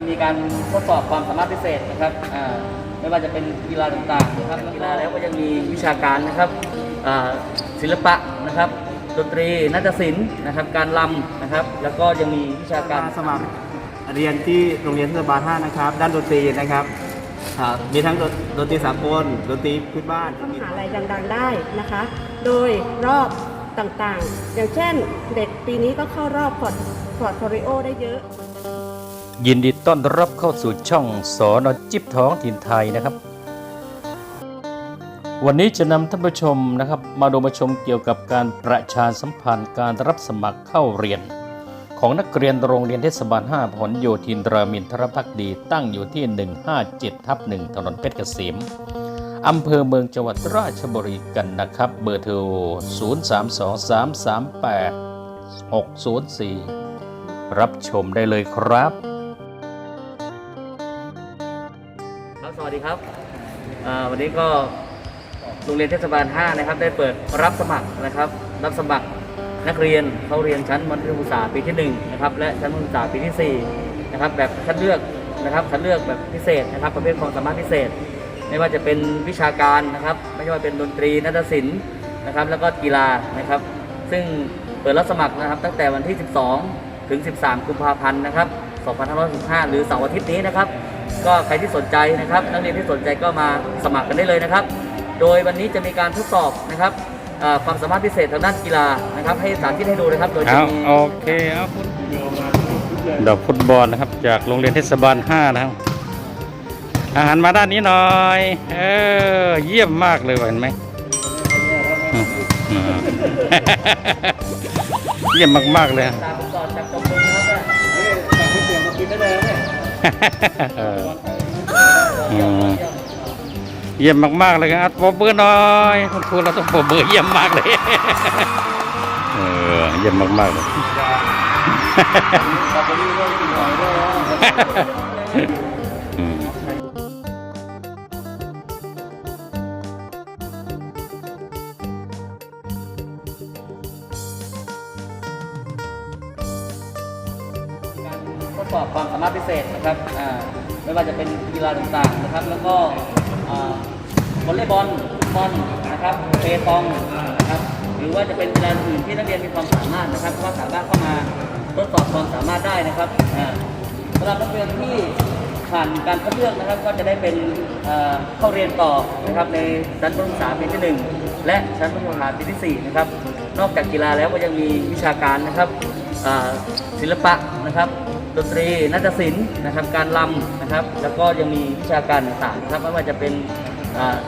มีการทดสอบความสามารถพิเศษนะครับอ่าไม่ว่าจะเป็นกีฬาต่างๆนะครับกีฬาแล้วก็ยังมีวิชาการนะครับอ่าศิลปะนะครับดนตรีนาฏศิลป์นะครับ การรำนะครับ แล้วก็ยังมีวิชาการการสมัครเรียนที่โรงเรียนเทศบาล5นะครับ ด้านดนตรีนะครับอ่ามีทั้งดนดนตรีสากลดนตรีพื้นบ้านเข้ามหาลัยดังๆได้นะคะ โดยรอบต่างๆ อย่างเช่นเด็กปีนี้ก็เข้ารอบพอร์ตพอร์ตโฟลิโอได้เยอะ ยินดีต้อนรับเข้าสู่ช่องสอนอจิบท้องถิ่นไทยนะครับ วันนี้จะนำท่านผู้ชมนะครับ มาดูมาชมเกี่ยวกับการประชาสัมพันธ์การรับสมัครเข้าเรียน ของนักเรียนโรงเรียนเทศบาล 5 ผลโยธินรามินทรพักดี ตั้งอยู่ที่ 157ทับ1ถนนเพชรเกษมอำเภอเมืองจังหวัดราชบุรีกันนะครับ เบอร์โทร 032338 604 รับชมได้เลยครับ ดีครับวันนี้ก็โรงเรียนเทศบาล 5 นะครับ ได้เปิดรับสมัครนะครับ รับสมัครนักเรียนเข้าเรียนชั้นมัธยมศึกษาปีที่1นะครับและชั้นมัธยมศึกษาปีที่4นะครับแบบคัดเลือกนะครับคัดเลือกแบบพิเศษนะครับ ประเภทความสามารถพิเศษ ไม่ว่าจะเป็นวิชาการนะครับ ไม่ว่าเป็นดนตรีนาฏศิลป์นะครับ แล้วก็กีฬานะครับ ซึ่งเปิดรับสมัครนะครับ ตั้งแต่วันที่ 12 ถึง 13 กุมภาพันธ์นะครับ 2565 หรือเสาร์อาทิตย์นี้นะครับ ก็ใครที่สนใจนะครับ นักเรียนที่สนใจก็มาสมัครกันได้เลยนะครับ โดยวันนี้จะมีการทดสอบนะครับเอ่อความสามารถพิเศษทางด้านกีฬานะครับ ให้สาธิตให้ดูนะครับโดยจะเอามีโอเคเอาฟุตดอกฟุตบอลนะครับ จากโรงเรียนเทศบาล 5 นะครับ อาหารมาด้านนี้หน่อย เออ เยี่ยมมากเลยว่ะเห็นไหมอืมอืมเยี่ยมมากๆเลยตามก่อนจากตรงมือนะครับ เอออืมเยี่ยมมาก ๆ เลยครับปรบมือหน่อยคุณครูเราต้องปรบมือเยี่ยมมากเลย เออ เยี่ยมมากๆเลยอืม สอบความสามารถพิเศษนะครับไม่ว่าจะเป็นกีฬาต่างๆนะครับ แล้วก็วอลเลย์บอลบอลนะครับเปตองนะครับหรือว่าจะเป็นกีฬาอื่นที่นักเรียนมีความสามารถนะครับก็สามารถเข้ามาทดสอบความสามารถได้นะครับสำหรับนักเรียนที่ผ่านการคัดเลือกนะครับก็จะได้เป็นเข้าเรียนต่อนะครับในชั้นประถมศึกษาปีที่หนึ่งและชั้นประถมศึกษาปีที่สี่นะครับ นอกจากกีฬาแล้วก็ยังมีวิชาการนะครับศิลปะนะครับ ดนตรีนาฏศิลป์นะครับ การรำนะครับ แล้วก็ยังมีวิชาการต่างๆนะครับไม่ว่าจะเป็น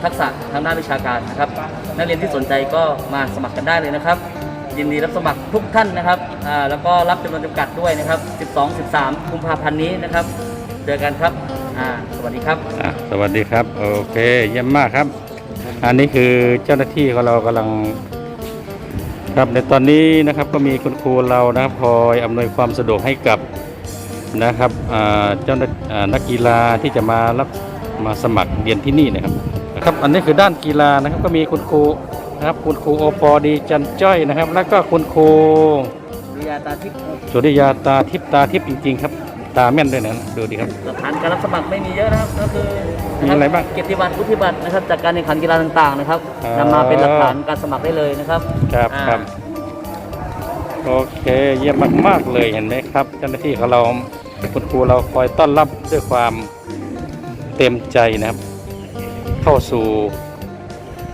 ทักษะทางด้านวิชาการนะครับ นักเรียนที่สนใจก็มาสมัครกันได้เลยนะครับ ยินดีรับสมัครทุกท่านนะครับแล้วก็รับจำนวนจำกัดด้วยนะครับ 12 13 กุมภาพันธ์นี้นะครับ เจอกันครับสวัสดีครับสวัสดีครับ โอเคเยี่ยมมากครับ อันนี้คือเจ้าหน้าที่ของเรากำลังครับในตอนนี้นะครับก็มีคุณครูเรานะครับคอยอำนวยความสะดวกให้กับ นะครับอ่าเจ้าหน้าอ่านักกีฬาที่จะมารับมาสมัครเรียนที่นี่นะครับครับอันนี้คือด้านกีฬานะครับก็มีคุณครูนะครับคุณครูโอปอดีจันจ้อยนะครับ แล้วก็คุณครูวิทยาตาทิพย์สุริยาตาทิพย์ตาทิพย์จริงๆครับตาแม่นด้วยนะดูดิครับหลักฐานการรับสมัครไม่มีเยอะนะครับก็คือมีอะไรบ้างเกียรติบัตรวุฒิบัตรนะครับจากการแข่งขันกีฬาต่างๆนะครับอ๋อนำมาเป็นหลักฐานการสมัครได้เลยนะครับครับอ่าครับโอเคเยี่ยมมากๆเลยเห็นไหมครับ เจ้าหน้าที่ของเรา คุณครูเราคอยต้อนรับด้วยความเต็มใจนะครับ เข้าสู่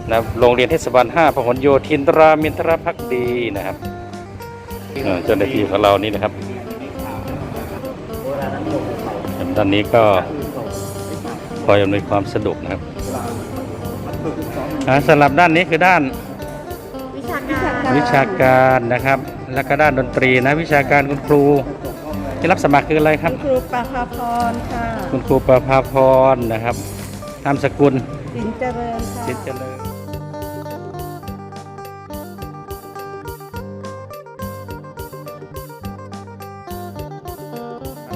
นะครับโรงเรียนเทศบาล5พหลโยธินรามินทรพักดีนะครับเอ่อเจ้าหน้าที่ของเรานี่นะครับด้านนี้ก็คอยอำนวยความสะดวกนะครับอ่าสำหรับด้านนี้คือด้านวิชาการวิชาการนะครับ แล้วก็ด้านดนตรีนะวิชาการคุณครู ที่รับสมัครคืออะไรครับครูปาภาพรค่ะ คุณครูประภาพรนะครับนามสกุลสินเจริญค่ะสิทธิ์เจริญ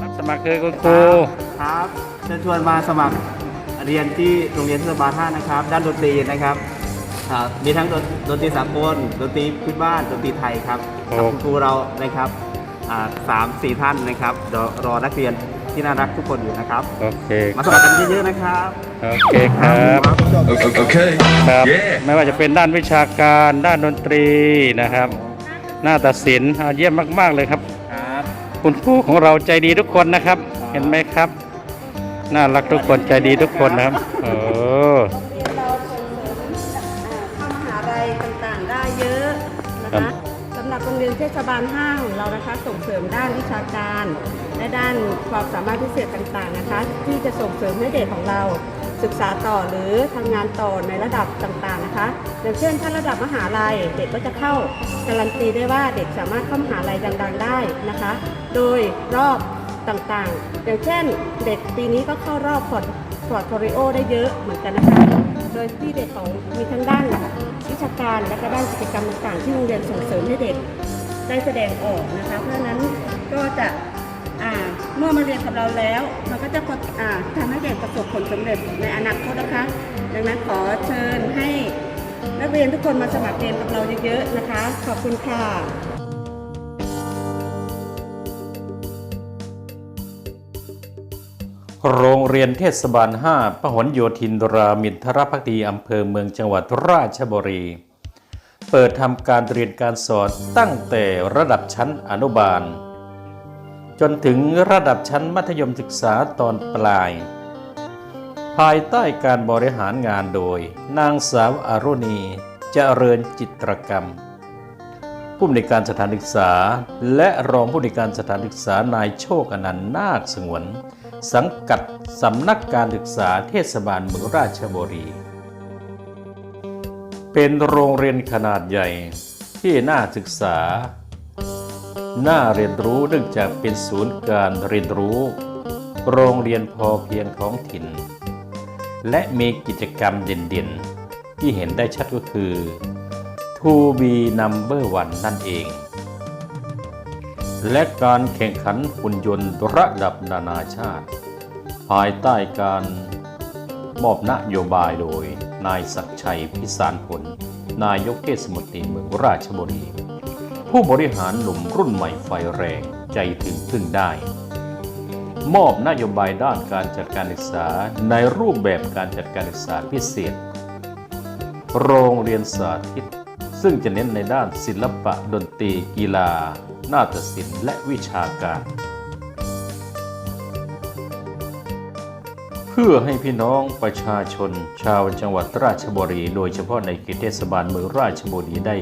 รับสมัครคือคุณครูครับเชิญชวนมาสมัครเรียนที่โรงเรียนเทศบาล5นะครับ ด้านดนตรีนะครับอ่ามีทั้งดนดนตรีสากลดนตรีพื้นบ้านดนตรีไทยครับกับโอ้คุณครูเรานะครับอ่า สามสี่ท่านนะครับเดี๋ยวรอนักเรียนที่น่ารักทุกคนอยู่นะครับ โอเคมาสมัครกันเยอะๆนะครับโอเคครับ Okay. ครับ Yeah. ไม่ว่าจะเป็นด้านวิชาการด้านดนตรีนะครับ หน้าตัดสินอ่าเยี่ยมมาก ๆ เลยครับ ครับ คุณครูของเราใจดีทุกคนนะครับ เห็นไหมครับ น่ารักทุกคนใจดีทุกคนนะครับโอ้โรงเรียนเราส่งเสริมอ่าเข้ามหาลัยต่างๆ ได้เยอะนะคะสำหรับโรง เรียนเทศบาล5ของเรานะคะ ส่งเสริมด้านวิชาการ และด้านความสามารถพิเศษต่างๆนะคะ ที่จะส่งเสริมให้เด็กของเราศึกษาต่อหรือทำงานต่อในระดับต่างๆนะคะอย่างเช่น ถ้าระดับมหาลัยเด็กก็จะเข้าการันตีได้ว่าเด็กสามารถเข้ามหาลัยดังๆได้นะคะ โดยรอบต่างๆ อย่างเช่น เด็กปีนี้ก็เข้ารอบพอร์ตพอร์ตโฟลิโอได้เยอะเหมือนกันนะคะ โดยที่เด็กของมีทั้งด้านวิชาการและก็ด้านกิจกรรมต่างๆ ที่โรงเรียนส่งเสริมให้เด็ก ได้แสดงออกนะคะ เพราะฉะนั้นก็จะเมื่อมาเรียนกับเราแล้ว มันก็จะอ่าทำให้เด็กประสบผลสำเร็จในอนาคตนะคะ ดังนั้นขอเชิญให้นักเรียนทุกคนมาสมัครเรียนกับเราเยอะๆนะคะ ขอบคุณค่ะโรงเรียนเทศบาล 5 พหลโยธินรามินทรพักดีอำเภอเมืองจังหวัดราชบุรี เปิดทำการเรียนการสอนตั้งแต่ระดับชั้นอนุบาล จนถึงระดับชั้นมัธยมศึกษาตอนปลาย ภายใต้การบริหารงานโดย นางสาวอารุณีเจริญจิตรกรรม ผู้อำนวยการสถานศึกษา และรองผู้อำนวยการสถานศึกษานายโชคอนันต์นาคสงวน สังกัดสำนักการศึกษาเทศบาลเมืองราชบุรี เป็นโรงเรียนขนาดใหญ่ที่น่าศึกษา น่าเรียนรู้เนื่องจากเป็นศูนย์การเรียนรู้ โรงเรียนพอเพียงท้องถิ่น และมีกิจกรรมเด่นๆ ที่เห็นได้ชัดก็คือ To be number one นั่นเอง และการแข่งขันหุ่นยนต์ระดับนานาชาติ ภายใต้การมอบนโยบายโดย นายศักชัยพิสารผล นายกเทศมนตรีเมืองราชบุรี ผู้บริหารหนุ่มรุ่นใหม่ไฟแรงใจถึงพึ่งได้ มอบนโยบายด้านการจัดการศึกษาในรูปแบบการจัดการศึกษาพิเศษ โรงเรียนสาธิต ซึ่งจะเน้นในด้านศิลปะดนตรีกีฬา นาฏศิลป์และวิชาการ เพื่อให้พี่น้องประชาชน ชาวจังหวัดราชบุรี โดยเฉพาะในเขตเทศบาลเมืองราชบุรีได้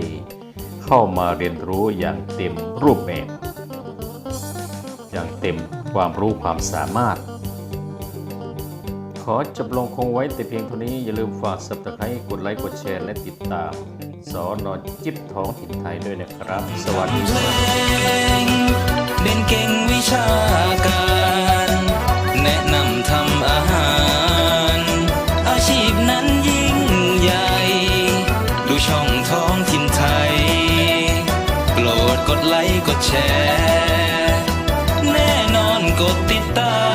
เข้ามาเรียนรู้อย่างเต็มรูปแบบ อย่างเต็มความรู้ความสามารถ ขอจบลงคงไว้แต่เพียงเท่านี้อย่าลืมฝากสับตะไคร้กดไลค์กดแชร์และติดตามสอนอจิบท้องถิ่นไทยด้วยนะครับ สวัสดีครับเด่นเก่งวิชาการ แนะนำทำอาหาร อาชีพนั้นยิ่งใหญ่ ดูช่องท้องถิ่นไทย โปรดกดไลค์กดแชร์ แน่นอนกดติดตาม